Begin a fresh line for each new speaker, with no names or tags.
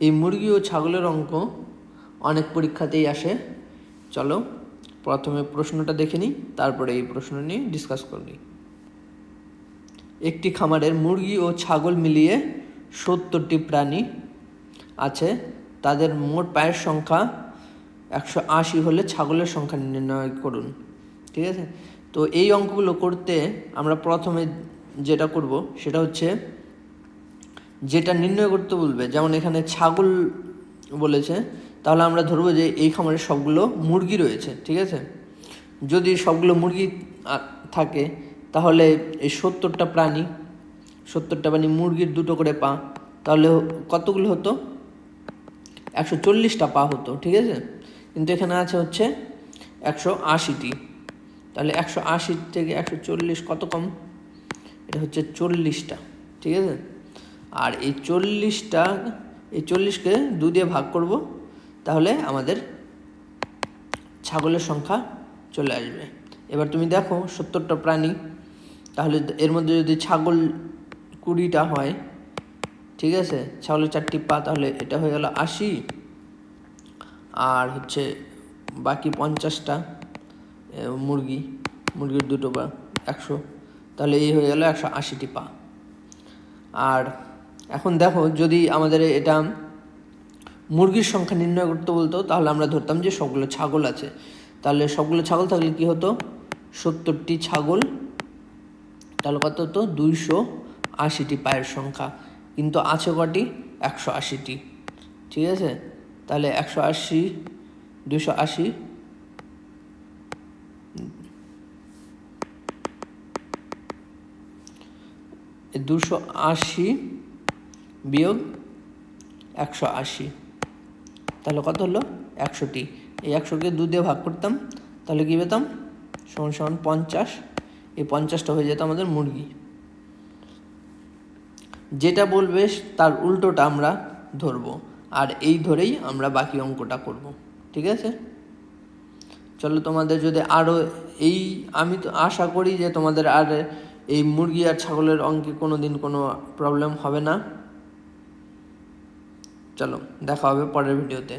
এই মুরগি ও ছাগলের অঙ্ক অনেক পরীক্ষাতেই আসে। চলো, প্রথমে প্রশ্নটা দেখে নিই, তারপরে এই প্রশ্ন নিয়ে ডিসকাস করি একটি খামারের মুরগি ও ছাগল মিলিয়ে সত্তরটি প্রাণী আছে। তাদের মোট পায়ের সংখ্যা একশো আশি হলে ছাগলের সংখ্যা নির্ণয় করুন। ঠিক আছে? তো এই অঙ্কগুলো করতে আমরা প্রথমে যেটা করব, সেটা হচ্ছে যেটা নির্ণয় করতে বলবে, যেমন এখানে ছাগল বলেছে, তাহলে আমরা ধরবো যে এই খামারে সবগুলো মুরগি রয়েছে, ঠিক আছে? যদি সবগুলো মুরগি থাকে, তাহলে এই সত্তরটা প্রাণী সত্তরটা প্রাণী মুরগির দুটো করে পা, তাহলে কতগুলো হতো? একশো চল্লিশটা পা হতো, ঠিক আছে? কিন্তু এখানে আছে হচ্ছে একশো আশিটি। তাহলে একশো আশি থেকে একশো চল্লিশ কত কম? এটা হচ্ছে চল্লিশটা, ঠিক আছে? আর এই চল্লিশটা, এই চল্লিশকে দু দিয়ে ভাগ করব, তাহলে আমাদের ছাগলের সংখ্যা চলে আসবে। এবার তুমি দেখো সত্তরটা প্রাণী, তাহলে এর মধ্যে যদি ছাগল কুড়িটা হয়, ঠিক আছে? ছাগলের চারটি পা, তাহলে এটা হয়ে গেল আশি, আর হচ্ছে বাকি পঞ্চাশটা মুরগি, মুরগির দুটো পা একশো, তাহলে এই হয়ে গেল একশো আশিটি পা। আর এখন দেখো, যদি আমাদের এটা মুরগির সংখ্যা নির্ণয় করতে বলতো, তাহলে আমরা ধরতাম যে সবগুলো ছাগল আছে। তাহলে সবগুলো ছাগল থাকলে কি হতো? সত্তরটি ছাগল, তাহলে কত হতো? দুইশো আশিটি পায়ের সংখ্যা। কিন্তু আছে কটি? একশো আশিটি। ঠিক আছে? তাহলে একশো আশি দুশো আশি দুশো আশি বিয়োগ একশো আশি। তাহলে কত হলো? একশোটি। এই একশোকে দু দিয়ে ভাগ করতাম, তাহলে কী পেতাম? সমান সমান পঞ্চাশ। এই পঞ্চাশটা হয়ে যেত আমাদের মুরগি। যেটা বলবে তার উল্টোটা আমরা ধরবো। আর এই ধরেই আমরা বাকি অঙ্কটা করব। ঠিক আছে? চলো তোমাদের যদি আরও এই, আমি তো আশা করি যে তোমাদের আর এই মুরগি আর ছাগলের অঙ্কে কোনো দিন কোনো প্রবলেম হবে না। চলো দেখা হবে পরের ভিডিওতে।